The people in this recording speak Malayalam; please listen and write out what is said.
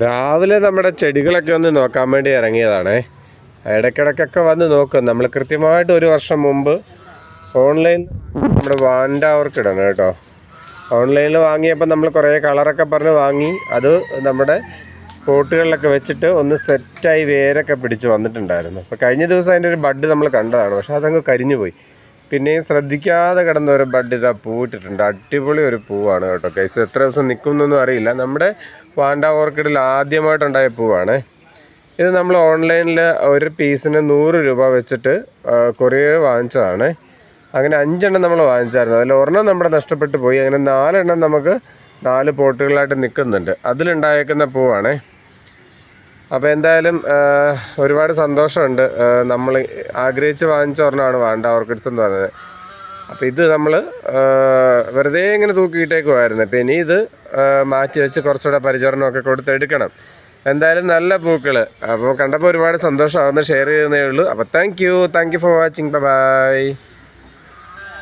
രാവിലെ നമ്മുടെ ചെടികളൊക്കെ ഒന്ന് നോക്കാൻ വേണ്ടി ഇറങ്ങിയതാണേ. ഇടയ്ക്കിടയ്ക്കൊക്കെ വന്ന് നോക്കും. നമ്മൾ കൃത്യമായിട്ട് ഒരു വർഷം മുമ്പ് ഓൺലൈൻ നമ്മുടെ വാൻഡ ഇടണം കേട്ടോ. ഓൺലൈനിൽ വാങ്ങിയപ്പോൾ നമ്മൾ കുറേ കളറൊക്കെ പറഞ്ഞ് വാങ്ങി. അത് നമ്മുടെ പോട്ടുകളിലൊക്കെ വെച്ചിട്ട് ഒന്ന് സെറ്റായി വേരൊക്കെ പിടിച്ച് വന്നിട്ടുണ്ടായിരുന്നു. അപ്പോൾ കഴിഞ്ഞ ദിവസം അതിന്റെ ഒരു ബഡ് നമ്മൾ കണ്ടതാണ്. പക്ഷേ അതങ്ങ് കരിഞ്ഞു പോയി പിന്നെയും ശ്രദ്ധിക്കാതെ കിടന്ന ഒരു ബഡ് ഇതാ പൂവിട്ടിട്ടുണ്ട്. അടിപൊളി ഒരു പൂവാണ് കേട്ടോ കേസ് എത്ര ദിവസം നിൽക്കുന്നൊന്നും അറിയില്ല. നമ്മുടെ വാണ്ട ഓർക്കിഡിൽ ആദ്യമായിട്ടുണ്ടായ പൂവാണ്. ഇത് നമ്മൾ ഓൺലൈനിൽ ഒരു പീസിന് നൂറ് രൂപ വെച്ചിട്ട് കൊറിയർ വാങ്ങിച്ചതാണ്. അങ്ങനെ അഞ്ചെണ്ണം നമ്മൾ വാങ്ങിച്ചായിരുന്നു. അതിൽ ഒരെണ്ണം നമ്മുടെ നഷ്ടപ്പെട്ടു പോയി. അങ്ങനെ നാലെണ്ണം നമുക്ക് നാല് പോട്ടുകളായിട്ട് നിൽക്കുന്നുണ്ട്. അതിലുണ്ടായേക്കുന്ന പൂവാണേ. അപ്പോൾ എന്തായാലും ഒരുപാട് സന്തോഷമുണ്ട്. നമ്മൾ ആഗ്രഹിച്ച് വാങ്ങിച്ച ഒരെണ്ണമാണ് വാണ്ട ഓർക്കിഡ്സ് എന്ന് പറഞ്ഞത്. അപ്പോൾ ഇത് നമ്മൾ വെറുതെ ഇങ്ങനെ തൂക്കിയിട്ടേക്കുമായിരുന്നു അപ്പോൾ ഇനി ഇത് മാറ്റി വെച്ച് കുറച്ചുകൂടെ പരിചരണമൊക്കെ കൊടുത്തെടുക്കണം എന്തായാലും നല്ല പൂക്കൾ അപ്പോൾ കണ്ടപ്പോൾ ഒരുപാട് സന്തോഷമാകുന്ന ഷെയർ ചെയ്യുന്നേ ഉള്ളൂ. അപ്പോൾ thank you thank you for watching bye